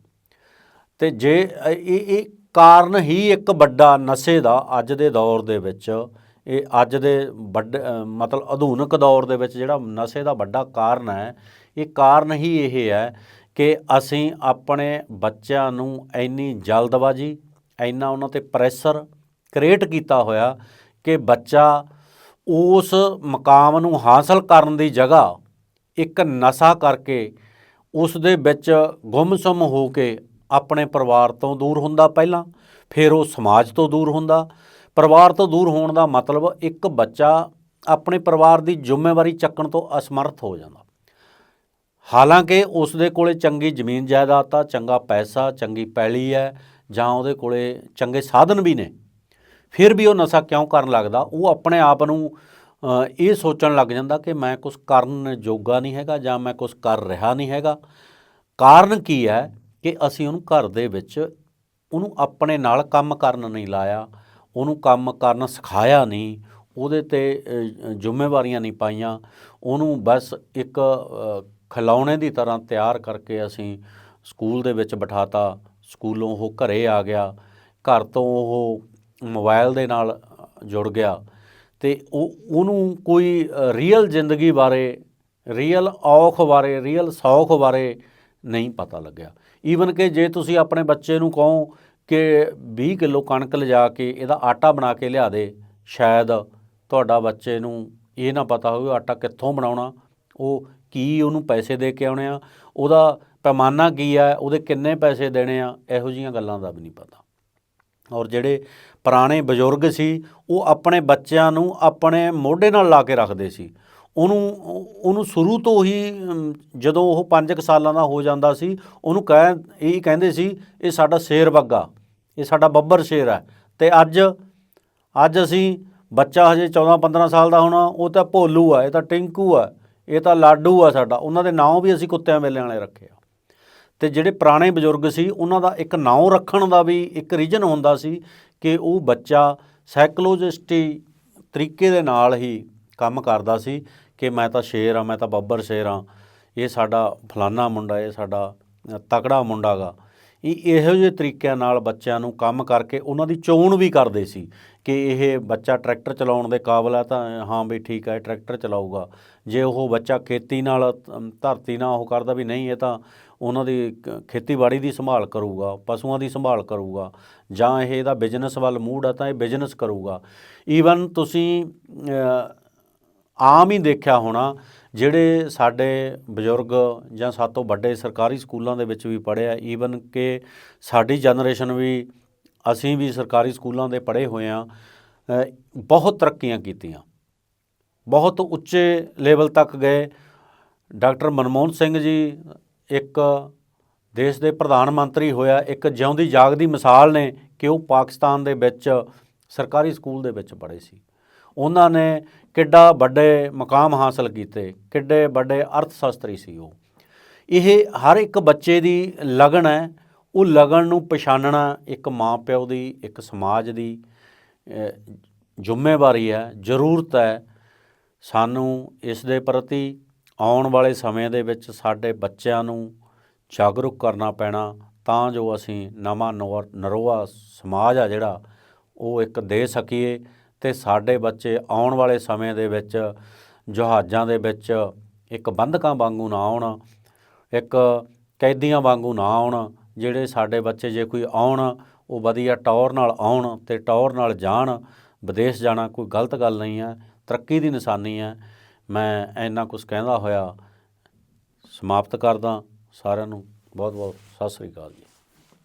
[SPEAKER 1] ਤੇ ਜੇ ਇਹ ਇਹ ਕਾਰਨ ਹੀ ਇੱਕ ਵੱਡਾ ਨਸ਼ੇ ਦਾ ਅੱਜ ਦੇ ਦੌਰ ਦੇ ਵਿੱਚ, ਇਹ ਅੱਜ ਦੇ ਵੱਡ ਮਤਲਬ ਆਧੁਨਿਕ ਦੌਰ ਦੇ ਵਿੱਚ ਜਿਹੜਾ ਨਸ਼ੇ ਦਾ ਵੱਡਾ ਕਾਰਨ ਹੈ, ਇਹ ਕਾਰਨ ਹੀ ਇਹ ਹੈ ਕਿ ਅਸੀਂ ਆਪਣੇ ਬੱਚਿਆਂ ਨੂੰ ਇੰਨੀ ਜਲਦਬਾਜ਼ੀ ਇੰਨਾ ਉਹਨਾਂ ਤੇ ਪ੍ਰੈਸ਼ਰ ਕ੍ਰੀਏਟ ਕੀਤਾ ਹੋਇਆ ਕਿ ਬੱਚਾ ਉਸ ਮਕਾਮ ਨੂੰ ਹਾਸਲ ਕਰਨ ਦੀ ਜਗ੍ਹਾ ਇੱਕ ਨਸ਼ਾ ਕਰਕੇ ਉਸ ਦੇ ਵਿੱਚ ਗੁੰਮਸੁੰਮ ਹੋ ਕੇ ਆਪਣੇ ਪਰਿਵਾਰ ਤੋਂ ਦੂਰ ਹੁੰਦਾ ਪਹਿਲਾਂ, ਫਿਰ ਉਹ ਸਮਾਜ ਤੋਂ ਦੂਰ ਹੁੰਦਾ। ਪਰਿਵਾਰ ਤੋਂ ਦੂਰ ਹੋਣ ਦਾ ਮਤਲਬ ਇੱਕ ਬੱਚਾ ਆਪਣੇ ਪਰਿਵਾਰ ਦੀ ਜ਼ਿੰਮੇਵਾਰੀ ਚੱਕਣ ਤੋਂ ਅਸਮਰਥ ਹੋ ਜਾਂਦਾ। ਹਾਲਾਂਕਿ ਉਸ ਦੇ ਕੋਲੇ ਚੰਗੀ ਜ਼ਮੀਨ ਜਾਇਦਾਦ ਆ, ਚੰਗਾ ਪੈਸਾ, ਚੰਗੀ ਪੈਲੀ ਹੈ ਜਾਂ ਉਹਦੇ ਕੋਲੇ ਚੰਗੇ ਸਾਧਨ ਵੀ ਨੇ ਫਿਰ ਵੀ ਉਹ ਨਸ਼ਾ ਕਿਉਂ ਕਰਨ ਲੱਗਦਾ? ਉਹ ਆਪਣੇ ਆਪ ਨੂੰ ਇਹ ਸੋਚਣ ਲੱਗ ਜਾਂਦਾ ਕਿ ਮੈਂ ਕੁਝ ਕਰਨ ਜੋਗਾ ਨਹੀਂ ਹੈਗਾ ਜਾਂ ਮੈਂ ਕੁਝ ਕਰ ਰਿਹਾ ਨਹੀਂ ਹੈਗਾ। ਕਾਰਨ ਕੀ ਹੈ ਕਿ ਅਸੀਂ ਉਹਨੂੰ ਘਰ ਦੇ ਵਿੱਚ ਉਹਨੂੰ ਆਪਣੇ ਨਾਲ ਕੰਮ ਕਰਨ ਨਹੀਂ ਲਾਇਆ ਉਹਨੂੰ ਕੰਮ ਕਰਨ ਸਿਖਾਇਆ ਨਹੀਂ ਉਹਦੇ ਤੇ ਜ਼ਿੰਮੇਵਾਰੀਆਂ ਨਹੀਂ ਪਾਈਆਂ ਉਹਨੂੰ ਬਸ ਇੱਕ ਅ, ਖਿਲੌਣੇ ਦੀ ਤਰ੍ਹਾਂ ਤਿਆਰ ਕਰਕੇ ਅਸੀਂ ਸਕੂਲ ਦੇ ਵਿੱਚ ਬਿਠਾਤਾ। ਸਕੂਲੋਂ ਉਹ ਘਰੇ ਆ ਗਿਆ, ਘਰ ਤੋਂ ਉਹ ਮੋਬਾਈਲ ਦੇ ਨਾਲ ਜੁੜ ਗਿਆ ਤੇ ਉਹ, ਉਹਨੂੰ ਕੋਈ ਰੀਅਲ ਜ਼ਿੰਦਗੀ ਬਾਰੇ ਰੀਅਲ ਔਖ ਬਾਰੇ ਰੀਅਲ ਸੌਖ ਬਾਰੇ ਨਹੀਂ ਪਤਾ ਲੱਗਿਆ। ਈਵਨ ਕਿ ਜੇ ਤੁਸੀਂ ਆਪਣੇ ਬੱਚੇ ਨੂੰ ਕਹੋ ਕਿ 20 ਕਿਲੋ ਕਣਕ ਲਿਜਾ ਕੇ ਇਹਦਾ ਆਟਾ ਬਣਾ ਕੇ ਲਿਆ ਦੇ, ਸ਼ਾਇਦ ਤੁਹਾਡਾ ਬੱਚੇ ਨੂੰ ਇਹ ਨਾ ਪਤਾ ਹੋਵੇ ਆਟਾ ਕਿੱਥੋਂ ਬਣਾਉਣਾ, ਉਹ ਕੀ ਉਹਨੂੰ ਪੈਸੇ ਦੇ ਕੇ ਆਉਣੇ ਆ, ਉਹਦਾ ਪੈਮਾਨਾ ਕੀ ਆ, ਉਹਦੇ ਕਿੰਨੇ ਪੈਸੇ ਦੇਣੇ ਆ, ਇਹੋ ਜੀਆਂ ਗੱਲਾਂ ਦਾ ਵੀ ਨਹੀਂ ਪਤਾ। ਔਰ ਜਿਹੜੇ ਪੁਰਾਣੇ ਬਜ਼ੁਰਗ ਸੀ, ਉਹ ਆਪਣੇ ਬੱਚਿਆਂ ਨੂੰ ਆਪਣੇ ਮੋਢੇ ਨਾਲ ਲਾ ਕੇ ਰੱਖਦੇ ਸੀ। ਉਹਨੂੰ ਉਹਨੂੰ ਸ਼ੁਰੂ ਤੋਂ ਹੀ ਜਦੋਂ ਉਹ 5 ਸਾਲਾਂ ਦਾ ਹੋ ਜਾਂਦਾ ਸੀ, ਉਹਨੂੰ ਕਹਿ, ਇਹ ਕਹਿੰਦੇ ਸੀ, ਇਹ ਸਾਡਾ ਸ਼ੇਰ ਬੱਗਾ, ਇਹ ਸਾਡਾ ਬੱਬਰ ਸ਼ੇਰ ਹੈ ਤੇ ਅੱਜ ਅੱਜ ਅਸੀਂ ਬੱਚਾ ਹਜੇ 14 15 ਸਾਲ ਦਾ ਹੋਣਾ, ਉਹ ਤਾਂ ਭੋਲੂ ਆ, ਇਹ ਤਾਂ ਟਿੰਕੂ ਆ, ਇਹ ਤਾਂ ਲਾਡੂ ਆ ਸਾਡਾ, ਉਹਨਾਂ ਦੇ ਨਾਂ ਵੀ ਅਸੀਂ ਕੁੱਤਿਆਂ ਮੇਲਿਆਂ ਵਾਲੇ ਰੱਖੇ ਆ। ਤੇ ਜਿਹੜੇ ਪੁਰਾਣੇ ਬਜ਼ੁਰਗ ਸੀ, ਉਹਨਾਂ ਦਾ ਇੱਕ ਨਾਂ ਰੱਖਣ ਦਾ ਵੀ ਇੱਕ ਰੀਜਨ ਹੁੰਦਾ ਸੀ ਕਿ ਉਹ ਬੱਚਾ ਸਾਈਕੋਲੋਜਿਸਟੀ ਤਰੀਕੇ ਦੇ ਨਾਲ ਹੀ ਕੰਮ ਕਰਦਾ ਸੀ ਕਿ ਮੈਂ ਤਾਂ ਸ਼ੇਰ ਆ ਮੈਂ ਤਾਂ ਬੱਬਰ ਸ਼ੇਰ ਆ ਇਹ ਸਾਡਾ ਫਲਾਨਾ ਮੁੰਡਾ, ਇਹ ਸਾਡਾ ਤਕੜਾ ਮੁੰਡਾ ਗਾ। ਇਹ ਇਹੋ ਜਿਹੇ ਤਰੀਕਿਆਂ ਨਾਲ ਬੱਚਿਆਂ ਨੂੰ ਕੰਮ ਕਰਕੇ ਉਹਨਾਂ ਦੀ ਚੋਣ ਵੀ ਕਰਦੇ ਸੀ ਕਿ ਇਹ ਬੱਚਾ ਟਰੈਕਟਰ ਚਲਾਉਣ ਦੇ ਕਾਬਲ ਹੈ ਤਾਂ ਹਾਂ ਵੀ ਠੀਕ ਹੈ ਟਰੈਕਟਰ ਚਲਾਊਗਾ। ਜੇ ਉਹ ਬੱਚਾ ਖੇਤੀ ਨਾਲ ਧਰਤੀ ਨਾਲ ਉਹ ਕਰਦਾ ਵੀ ਨਹੀਂ, ਇਹ ਤਾਂ ਉਹਨਾਂ ਦੀ ਕ- ਖੇਤੀਬਾੜੀ ਦੀ ਸੰਭਾਲ ਕਰੂਗਾ, ਪਸ਼ੂਆਂ ਦੀ ਸੰਭਾਲ ਕਰੂਗਾ, ਜਾਂ ਇਹ ਇਹਦਾ ਬਿਜ਼ਨਸ ਵੱਲ ਮੂਡ ਆ ਤਾਂ ਇਹ ਬਿਜ਼ਨਸ ਕਰੂਗਾ। ਈਵਨ ਤੁਸੀਂ ਆਮ ਹੀ ਦੇਖਿਆ ਹੋਣਾ, ਜਿਹੜੇ ਸਾਡੇ ਬਜ਼ੁਰਗ ਜਾਂ ਸਾਤੋਂ ਵੱਡੇ ਸਰਕਾਰੀ ਸਕੂਲਾਂ ਦੇ ਵਿੱਚ ਵੀ ਪੜ੍ਹਿਆ ਈਵਨ ਕਿ ਸਾਡੀ ਜਨਰੇਸ਼ਨ ਵੀ, ਅਸੀਂ ਵੀ ਸਰਕਾਰੀ ਸਕੂਲਾਂ ਦੇ ਪੜ੍ਹੇ ਹੋਏ ਆ ਬਹੁਤ ਤਰੱਕੀਆਂ ਕੀਤੀਆਂ। ਬਹੁਤ ਉੱਚੇ ਲੈਵਲ ਤੱਕ ਗਏ। ਡਾਕਟਰ ਮਨਮੋਹਨ ਸਿੰਘ ਜੀ ਇੱਕ ਦੇਸ਼ ਦੇ ਪ੍ਰਧਾਨ ਮੰਤਰੀ ਹੋਇਆ, ਇੱਕ ਜਿਉਂਦੀ ਜਾਗਦੀ ਮਿਸਾਲ ਨੇ ਕਿ ਉਹ ਪਾਕਿਸਤਾਨ ਦੇ ਵਿੱਚ ਸਰਕਾਰੀ ਸਕੂਲ ਦੇ ਵਿੱਚ ਪੜ੍ਹੇ ਸੀ। ਉਹਨਾਂ ਨੇ ਕਿੱਡਾ ਵੱਡੇ ਮਕਾਮ ਹਾਸਲ ਕੀਤੇ, ਕਿੱਡੇ ਵੱਡੇ ਅਰਥ ਸ਼ਾਸਤਰੀ ਸੀ ਉਹ। ਇਹ ਹਰ ਇੱਕ ਬੱਚੇ ਦੀ ਲਗਨ ਹੈ। ਉਹ ਲਗਨ ਨੂੰ ਪਛਾਣਨਾ ਇੱਕ ਮਾਂ ਪਿਓ ਦੀ, ਇੱਕ ਸਮਾਜ ਦੀ ਜ਼ਿੰਮੇਵਾਰੀ ਹੈ, ਜ਼ਰੂਰਤ ਹੈ। ਸਾਨੂੰ ਇਸ ਦੇ ਪ੍ਰਤੀ ਆਉਣ ਵਾਲੇ ਸਮੇਂ ਦੇ ਵਿੱਚ ਸਾਡੇ ਬੱਚਿਆਂ ਨੂੰ ਜਾਗਰੂਕ ਕਰਨਾ ਪੈਣਾ, ਤਾਂ ਜੋ ਅਸੀਂ ਨਵਾਂ ਨਵ- ਨਰੋਆ ਸਮਾਜ ਆ ਜਿਹੜਾ, ਉਹ ਇੱਕ ਦੇ ਸਕੀਏ ਤੇ ਸਾਡੇ ਬੱਚੇ ਆਉਣ ਵਾਲੇ ਸਮੇਂ ਦੇ ਵਿੱਚ, ਜਹਾਜ਼ਾਂ ਦੇ ਵਿੱਚ ਇੱਕ ਬੰਧਕਾਂ ਵਾਂਗੂ ਨਾ ਆਉਣ, ਇੱਕ ਕੈਦੀਆਂ ਵਾਂਗੂ ਨਾ ਆਉਣ, ਜਿਹੜੇ ਸਾਡੇ ਬੱਚੇ ਜੇ ਕੋਈ ਆਉਣ, ਉਹ ਵਧੀਆ ਟੌਰ ਨਾਲ ਆਉਣ ਤੇ ਟੌਰ ਨਾਲ ਜਾਣ, ਵਿਦੇਸ਼ ਜਾਣਾ ਕੋਈ ਗਲਤ ਗੱਲ ਨਹੀਂ ਹੈ, ਤਰੱਕੀ ਦੀ ਨਿਸ਼ਾਨੀ ਹੈ। ਮੈਂ ਇੰਨਾ ਕੁਝ ਕਹਿੰਦਾ ਹੋਇਆ ਸਮਾਪਤ ਕਰਦਾ ਸਾਰਿਆਂ ਨੂੰ ਬਹੁਤ ਬਹੁਤ ਸਤਿ ਸ੍ਰੀ ਅਕਾਲ ਜੀ।